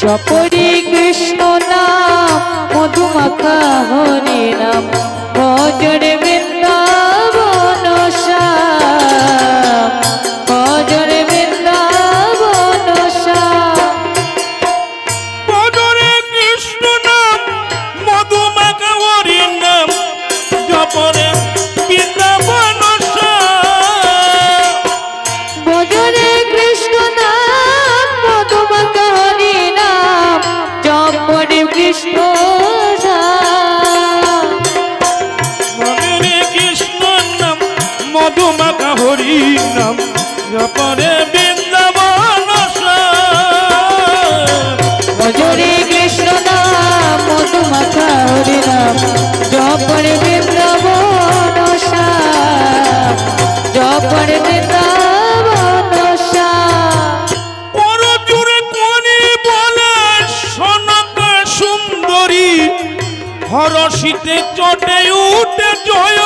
জপরে কৃষ্ণ নাম মধুমাখা হরি নাম ভজরে নাম জপরে বৃন্দাবন হজরে কৃষ্ণ নাম মধুমাখা হরি নাম জপরে বৃন্দাবন জপরে বৃন্দাবন হরসিতে চটে উঠে জয়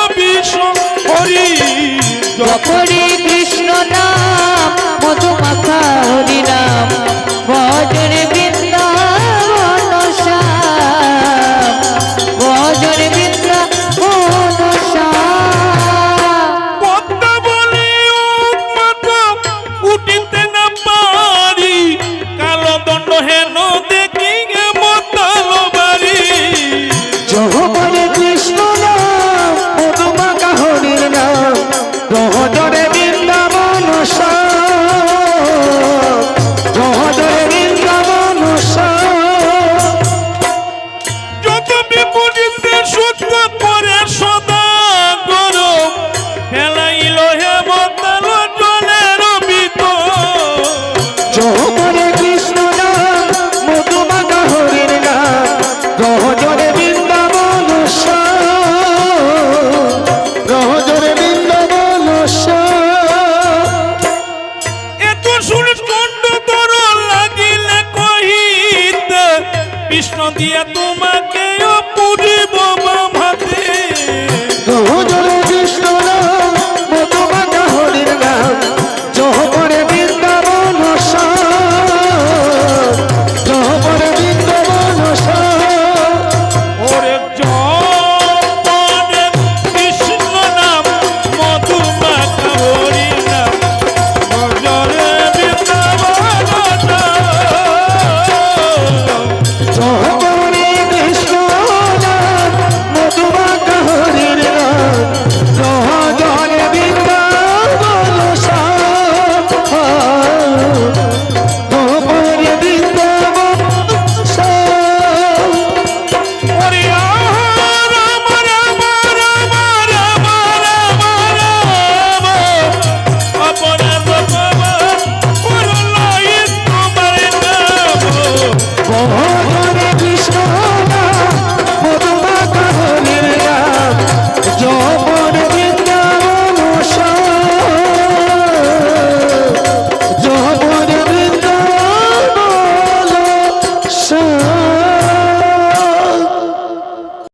কৃষ্ণ দিয়ে তোমাকে